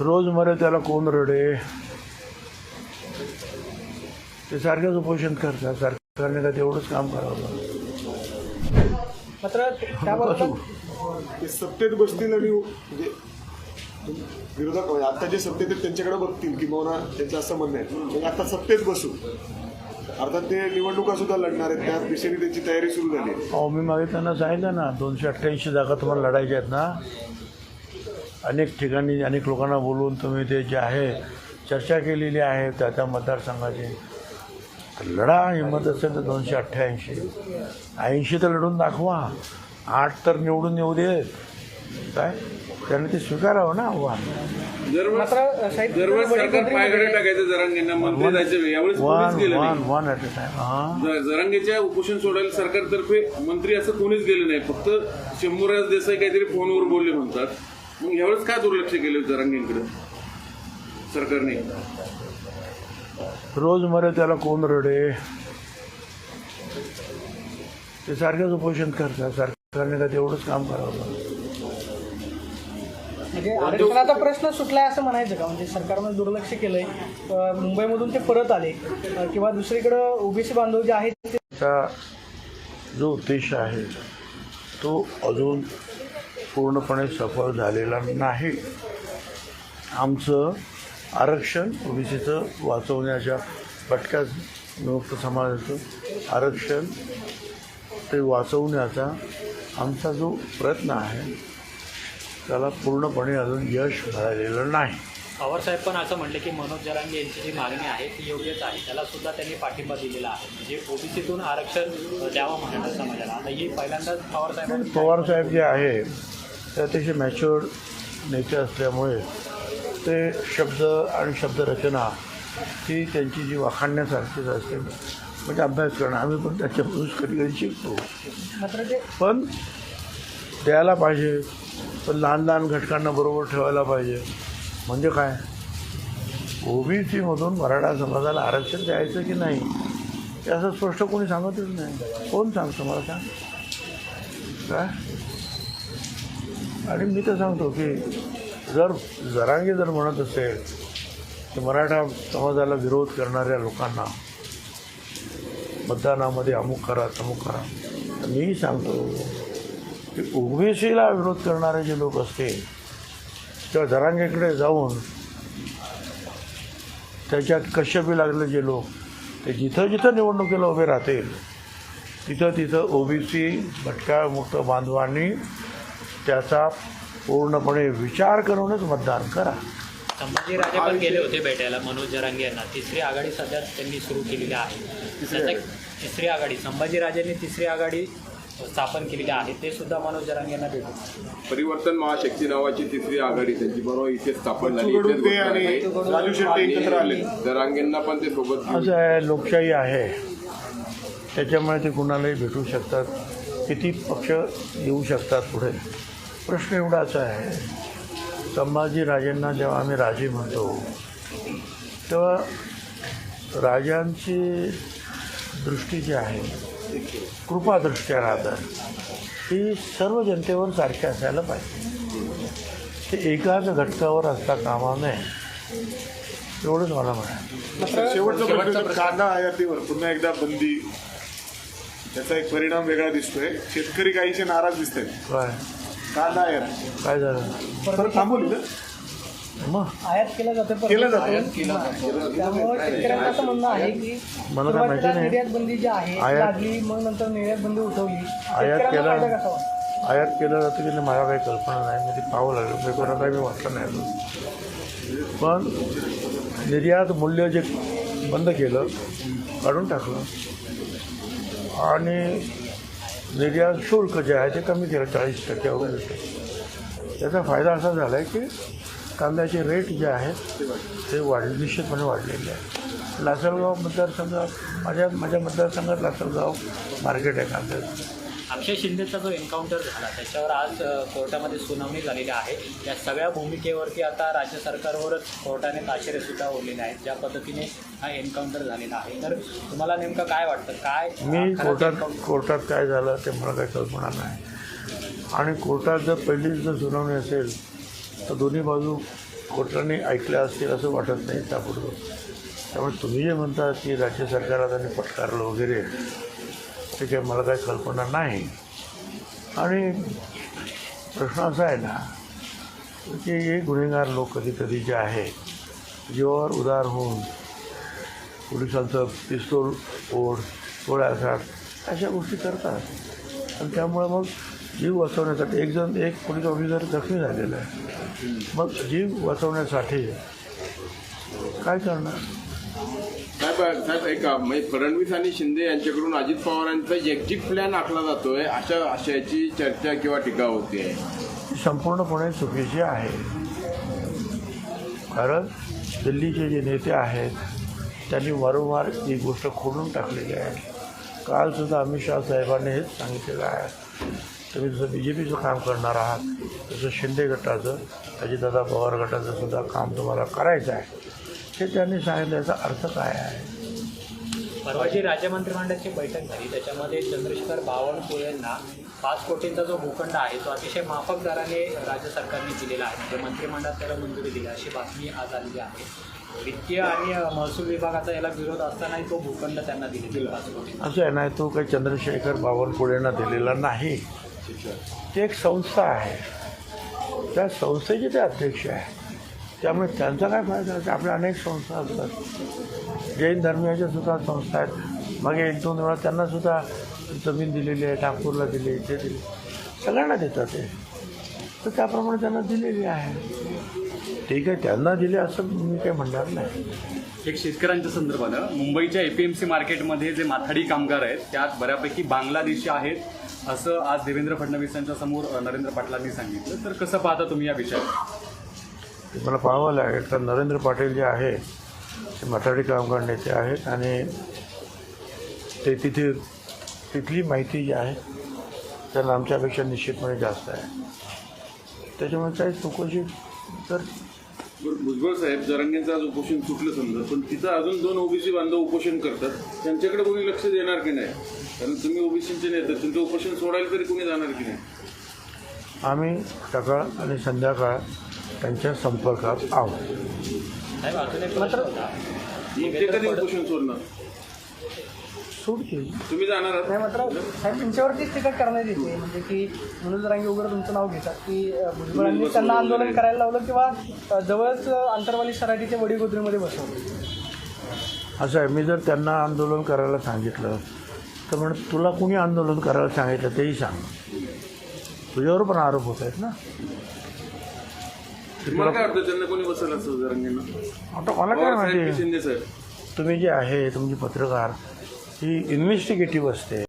रोज मरे त्याला कोण रडे? ते सारखेच उपोषण करतात. सरकारने का तेवढंच काम करावं मात्र सत्तेत बसतील आणि म्हणजे विरोधक म्हणजे आता जे सत्तेत आहेत त्यांच्याकडे बघतील किंवा त्यांचं असं म्हणणं आहे. म्हणजे आता सत्तेत बसू. अर्थात ते निवडणुका सुद्धा लढणार आहेत. त्या दिशेने त्यांची तयारी सुरू झाली अहो मी मागे त्यांना सांगितलं ना दोनशे अठ्ठ्याऐंशी जागा तुम्हाला लढायच्या आहेत ना अनेक ठिकाणी अनेक लोकांना बोलवून तुम्ही ते जे आहे चर्चा केलेली आहे त्या त्या मतदारसंघाची. लढा हिंमत असेल तर दोनशे अठ्ठ्याऐंशी. ऐंशी तर लढून दाखवा. आठ तर निवडून येऊ देत काय? त्याने ते स्वीकारावं ना आव्हान? हां. जरांगेच्या उपोषण सोडायला सरकारतर्फे मंत्री असं कोणीच गेलं नाही. फक्त शंभूराज देसाई काहीतरी फोनवर बोलले म्हणतात. मग यावेळेस काय दुर्लक्ष केलं जरांगेंकडे सरकारने. रोज मरे त्याला कोण रडे? ते सारखेच उपोषण करतात. सरकारने का तेवढंच काम करावं लागलं म्हणजे आरक्षणाचा प्रश्न सुटलाय असं म्हणायचं का? म्हणजे सरकारनं दुर्लक्ष केलंय. अं, मुंबईमधून ते परत आले. अं, किंवा दुसरीकडं ओबीसी बांधव जे आहेत ते चा जो उद्देश आहे तो अजून पूर्णपणे सफल झालेला नाही. आमचं आरक्षण ओबीसीचं वाचवण्याच्या भटक्या विमुक्त समाजाचं आरक्षण ते वाचवण्याचा आमचा जो प्रयत्न आहे त्याला पूर्णपणे अजून यश मिळालेलं नाही. पवारसाहेब पण असं म्हणले की मनोज जरांगे यांची जी मागणी आहे ती योग्यच आहे. त्याला सुद्धा त्यांनी पाठिंबा दिलेला आहे. म्हणजे ओबीसीतून आरक्षण द्यावं मराठा समाजाला. आता ही पहिल्यांदाच पवारसाहेबांनी पवारसाहेब जे आहे ते अतिशय मॅच्युअर्ड नेते असल्यामुळे ते शब्द आणि शब्दरचना ही त्यांची जी वाखाणण्यासारखीच असते. म्हणजे अभ्यास करणं. आम्ही पण त्याच्यापासून कधी कधी शिकतो. पण द्यायला पाहिजे. पण लहान लहान घटकांना बरोबर ठेवायला पाहिजे. म्हणजे काय? ओबीसीमधून मराठा समाजाला आरक्षण द्यायचं की नाही? हे असं स्पष्ट कोणी सांगतच नाही. कोण सांगतं? मला सांग. काय? आणि मी तर सांगतो की जर जरांगे जर म्हणत असेल की मराठा समाजाला विरोध करणाऱ्या लोकांना मतदानामध्ये अमुक करा तमुक करा तर मीही सांगतो की ओबीसीला विरोध करणारे जे लोक असतील किंवा जरांगेकडे जाऊन त्याच्यात कश्यपी लागले जे लोक ते जिथं जिथं निवडणुकीला उभे राहतील तिथं तिथं ओबीसी भटक्या मुक्त बांधवांनी त्याचा पूर्णपणे विचार करूनच मतदान करा. संभाजीराजे पण गेले होते भेटायला मनोज जरांगे यांना. तिसरी आघाडी सध्या त्यांनी सुरू केलेली आहे. त्याचा तिसरी आघाडी संभाजीराजेंनी तिसरी आघाडी स्थापन केलेली आहे. ते सुद्धा मनोज जरांगे यांना भेटू. परिवर्तन महाशक्ती नावाची तिसरी आघाडी त्यांची बरोबर इथे स्थापन झाली. आणि. राजू जरांगेंना पण ते सोबत असं आहे लोकशाही आहे. त्याच्यामुळे ते कुणालाही भेटू शकतात. किती पक्ष येऊ शकतात पुढे? प्रश्न एवढाच आहे. संभाजीराजेंना जेव्हा आम्ही राजे म्हणतो तेव्हा राजांची दृष्टी जी आहे कृपादृष्ट्या राहतात. ती सर्व जनतेवर सारखी असायला पाहिजे. ते एकाच घटकावर असता कामा नये एवढंच मला म्हणायचं. शेवटचा कांदा आयातीवर पुन्हा एकदा बंदी. त्याचा एक परिणाम वेगळा दिसतोय. शेतकरी काहीसे नाराज दिसत आहेत कांदा आयात काय झालं? परत थांबवली ना मग. आयात केला जातो. केलं जातं. त्यामुळे शेतकऱ्यांचं असं म्हणणं आहे की मला काय माहिती सुरुवातीला नाही. निर्यात बंदी जी आहे ती आयात- लागली मग नंतर निर्यात बंदी उठवली. आयात शेतकऱ्यांना केला फायदा कसा होईल? आयात केलं जातं की नाही मला काही कल्पना नाही. मी ती पाहावं लागेल. पेपरला काही मी वाचलं नाही अजून. पण निर्यात मूल्य जे बंद केलं काढून टाकलं. आणि निर्यात शुल्क जे आहे ते कमी केलं चाळीस टक्क्यावर त्याचा फायदा असा झाला आहे की कांद्याचे रेट जे आहेत ते वाढ निश्चितपणे वाढलेले आहे लासलगाव मतदारसंघात माझ्या माझ्या मतदारसंघात लासलगाव मार्केट आहे कांद्याचं. अक्षय शिंदेचा जो एन्काउंटर झाला त्याच्यावर आज कोर्टामध्ये सुनावणी झालेली आहे. या सगळ्या भूमिकेवरती आता राज्य सरकारवरच कोर्टाने ताशेरे सुद्धा ओढलेले आहेत ज्या पद्धतीने हा एन्काउंटर झालेला आहे. तर तुम्हाला नेमकं काय वाटतं? काय मी कोर्टात कोर्टात काय झालं ते मला काही कल्पना नाही. आणि कोर्टात जर पहिलीच जर सुनावणी असेल तर दोन्ही बाजू कोर्टाने ऐकलं असतील असं वाटत नाही त्यापूर्वी त्यामुळे तुम्ही जे म्हणता की राज्य सरकारला त्यांनी पटकारलं वगैरे त्याची मला काही कल्पना नाही. आणि प्रश्न असा आहे ना की हे गुन्हेगार लोक कधी कधी जे आहे जीवावर उदार होऊन पोलिसांचं पिस्तोल ओढ गोळ्यासाठ अशा गोष्टी करतात. आणि त्यामुळे मग जीव वाचवण्यासाठी एक जण एक पोलीस ऑफिसर जखमी झालेला आहे. मग जीव वाचवण्यासाठी काय करणार? साहेब साहेब ऐका म्हणजे फडणवीस आणि शिंदे यांच्याकडून अजित पवारांचा एक्झिट प्लॅन आखला जातोय. अशा आशयाची चर्चा किंवा टीका होती आहे संपूर्णपणे चुकीची आहे. कारण दिल्लीचे जे नेते आहेत त्यांनी वारंवार ही गोष्ट खोडून टाकलेली आहे. कालसुद्धा अमित शाह साहेबांनी हेच सांगितलेलं आहे. तुम्ही जसं बी जे पीचं काम करणार आहात तसं शिंदे गटाचं अजितदादा पवार गटाचं सुद्धा काम तुम्हाला करायचं आहे. हे त्यांनी सांगितलं याचा अर्थ काय आहे? परवा जी राज्य मंत्रिमंडळाची बैठक झाली. त्याच्यामध्ये चंद्रशेखर बावनकुळेंना पाच कोटींचा जो भूखंड आहे तो अतिशय माफक दराने राज्य सरकारने दिलेला आहे. म्हणजे मंत्रिमंडळात त्याला मंजुरी दिली अशी बातमी आज आलेली आहे. वित्तीय आणि महसूल विभागाचा याला विरोध असतानाही तो भूखंड त्यांना दिलेला असं आहे नाही तो काही चंद्रशेखर बावनकुळेंना दिलेला नाही. ते एक संस्था आहे. त्या संस्थेचे ते अध्यक्ष आहे त्यामुळे त्यांचा काय फायदा आहे? आपल्या अनेक संस्था असतात. जैन धर्मियाच्या सुद्धा संस्था आहेत. मागे एक दोन वेळा त्यांनासुद्धा जमीन दिलेली आहे नागपूरला दिली इथे दिली सगळ्यांना देतात ते. तर त्याप्रमाणे त्यांना दिलेली आहे. ठीक आहे त्यांना दिले असं मी काही म्हणणार नाही. एक शेतकऱ्यांच्या संदर्भानं मुंबईच्या एपीएमसी मार्केटमध्ये जे माथाडी कामगार आहेत त्यात बऱ्यापैकी बांगलादेशी आहेत असं आज देवेंद्र फडणवीसांच्या समोर नरेंद्र पाटलांनी सांगितलं. तर कसं पाहता तुम्ही या विषयात मला पाहावं लागेल कारण नरेंद्र पाटील जे आहे ते मराठी कामगार नेते आहेत आणि ते तिथे तिथली माहिती जी आहे त्यांना आमच्यापेक्षा निश्चितपणे जास्त आहे. त्याच्यामुळे काही चौकशी तर भुजबळ साहेब जरांगेंचं आज उपोषण सुटलं समजा पण तिथं अजून दोन ओबीसी बांधव उपोषण करतात. त्यांच्याकडे कोणी लक्ष देणार की नाही? कारण तुम्ही ओबीसीचे नेते तुमचं उपोषण सोडायला तरी कोणी जाणार की नाही? आम्ही सकाळ आणि संध्याकाळ त्यांच्या संपर्कात आहोत. सोडणार? सोडतील तुम्ही जाणार नाही मात्र साहेब त्यांच्यावरतीच टीका करण्यात येते. म्हणजे की मनोज रांगे वगैरे तुमचं नाव घेतात की भुजबळांनी त्यांना आंदोलन करायला लावलं किंवा जवळच अ, आंतरवाली सराटीच्या वडीगोद्रीमध्ये बसवलं. असं आहे. मी जर त्यांना आंदोलन करायला सांगितलं तर म्हण तुला कुणी आंदोलन करायला सांगितलं तेही सांग. तुझ्यावर पण आरोप होत आहेत ना. तुम्हाला काय वाटतं त्यांना कोणी बसेल असं जरांगेंना आता मला काय पवार साहेब की माहिती? शिंदे साहेब? तुम्ही जे आहे तुमची पत्रकार ही इन्व्हेस्टिगेटिव्ह असते.